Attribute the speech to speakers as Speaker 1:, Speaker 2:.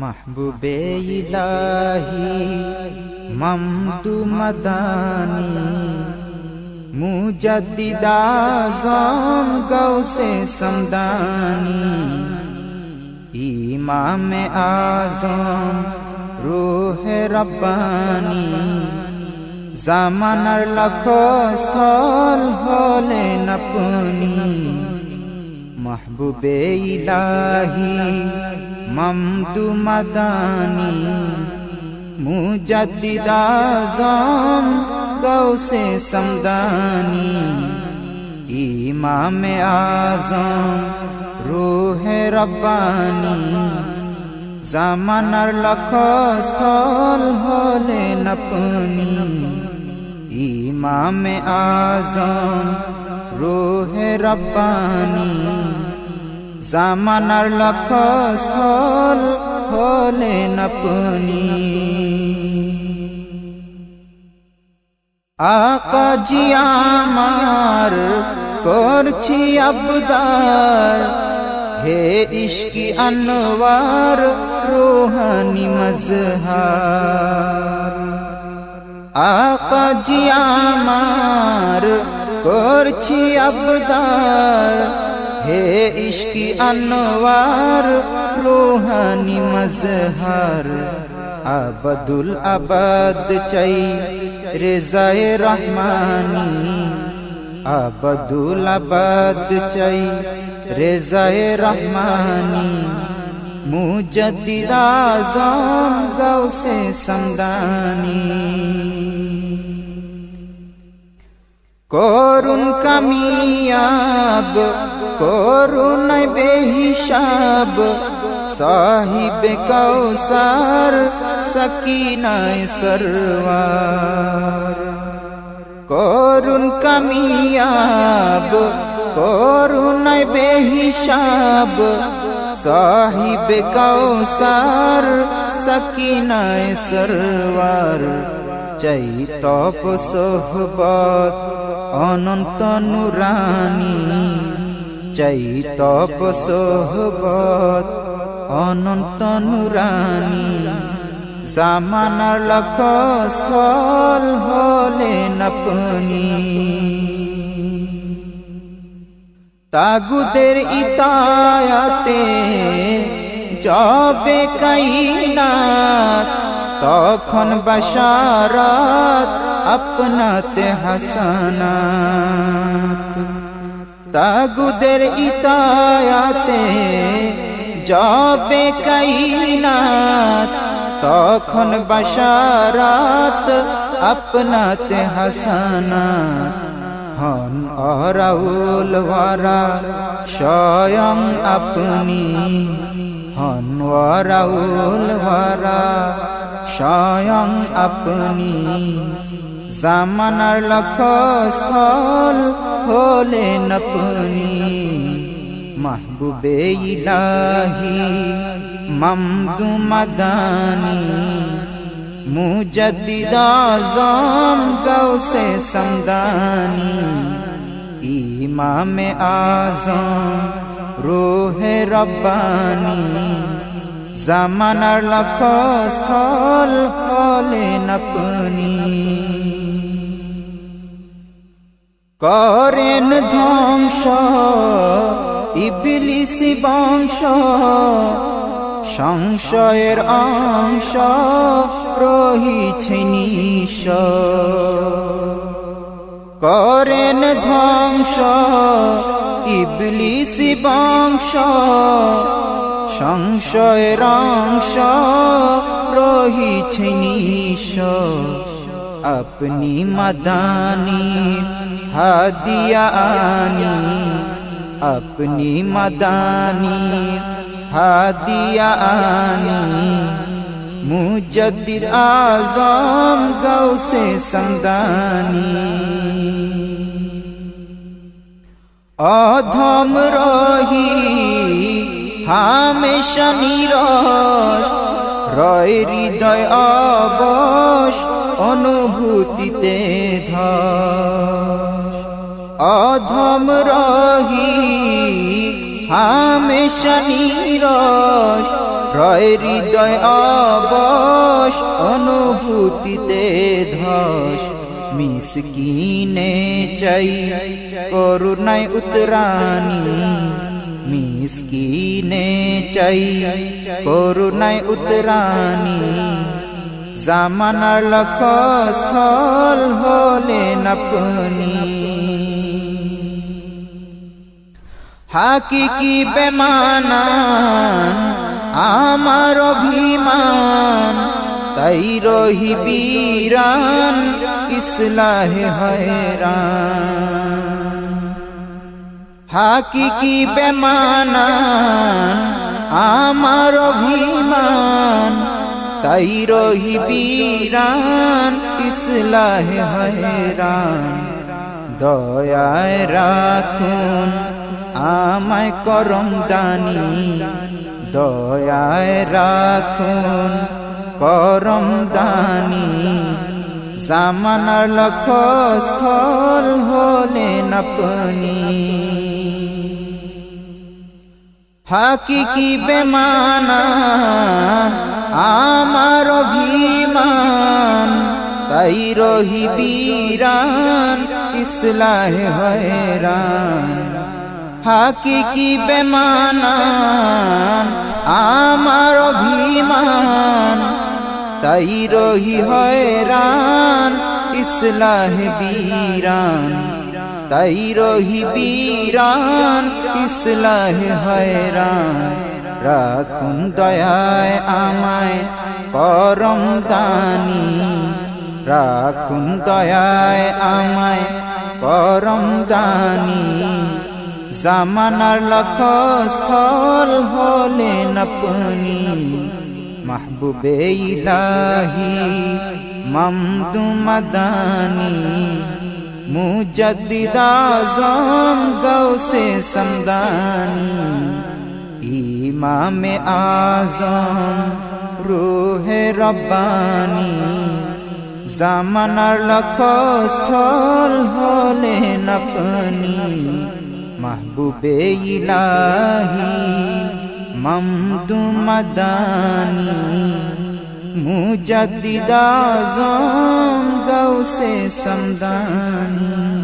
Speaker 1: মাহবুবে ইলাহি মমদু মদানি মুজদ্দিদ আজম গৌসে সমদানি ইমাম আজম রূহ রব্বানি জামানার লক্ষ স্থল হলেন আপনি মাহবুবে ইলাহি মমদু মদানি, মুজদ্দিদ আজম গৌসে সমদানি, ইমাম আজম, রূহ রব্বানি। জামানার লক্ষ স্থল হলেন আপনি। ইমাম আজম, রূহ রব্বানি। জামানার লক্ষ স্থল হলেন আপনি। আকাজি আমার করছি আবদার, হে ইশকি আনোয়ার রোহানি মজহার। আকাজি আমার করছি আবদার হে ইশকি আনোয়ার রোহানি মজহার। আবদুল আবাদ চাই রেজায় রহমানি। আবদুল আবাদ চাই রেজায় রহমানি। মুজদ্দিদ আজম গৌসে সমদানি। করুন কামিয়াব করুন বেহিসাব, সাহিব কৌসার সকিনায় সরওয়ার। করুন কামিয়াব করুন বেহিসাব, সাহিব কৌসার সকিনায় সরওয়ার। চৈতপ সোহবত, অনন্ত নুরানি। চৈতপ সোহবত, অনন্ত নুরানি। জামানার লক্ষ স্থল হলেন আপনি। তাগুদের ইতায়াতে যবে কাইনাত, তখন বশারত, আপনাতে হাসানাত। তাগুদের ইতায়াতে যবে কাইনাত, তখন বশারত আপনাতে হাসানাত। হন অরাউল ওয়ারা, স্বয়ং আপনি। হন ওয়ারাউল ওয়ারা, স্বয়ং আপনি। জামানার লক্ষ্য স্থল হলেন আপনি। মাহবুবে ইলাহি মমদু মদানি। মুজদ্দিদ আজম গৌসে সমদানি। ইমাম আজম রোহে রব্বানি। জামানার লক্ষ্য স্থল হলেন আপনি। করেন ধ্বংস, ইবলিসি বংশ, সংশয়ের অংশ রহিছে নিশ করেন ধ্বংস, ইবলিসি বংশ, সংশয়ের অংশ রহিছে নিশ আপনি মদানি হাদিয়া আনি আপনি মদানি হাদিয়া আনি মুজদ্দিদ আজম গৌসে সমদানি অধম রহি হামেশা নিরস রয় হৃদয় অবশ অনুভূতিতে অধম রহি হামেশা নিরস। রয় হৃদয় অবশ অনুভূতিতে ধস। মিসকিনে চাই করুণায় উতরানি। মিসকিনে চাই করুণায় উতরানি। জামানার লক্ষ্য স্থল হলেন আপনি। হাকিকি বেমানান আমার অভিমান, তাই রহি বীরান, ইসলাহে হয়রান। হাকিকি বেমানান আমার অভিমান তাই রহি বীরান ইসলাহে হয়রান। দয়ায় রাখুন আমায় করম দানি। দয়ায় রাখুন করম দানি। জামানার লক্ষ্য স্থল হলেন আপনি। হাকিকি বেমানা, আমার অভিমান। তাই রহি বীরান, ইসলাহ হয়রান। হাকিকি বেমানা, আমার অভিমান। তাই রহি হয়রান, ইসলাহ বীরান। তাই রহি বীরান ইসলাহ হয়রান। রাখুন দয়ায় আমায় করম দানি। রাখুন দয়ায় আমায় করম দানি। জামানার লক্ষ্য স্থল হলেন আপনি। মাহবুবে ইলাহি মামদু মাদানি মুজদ্দিদ আজম গৌসে সমদানি ইমামে আজম রুহে রব্বানি জামানার লক্ষ্য স্থল হলেন আপনি মাহবুবে ইলাহি মমদু মদানি মুজদ্দিদ আজম গৌসে সমদানি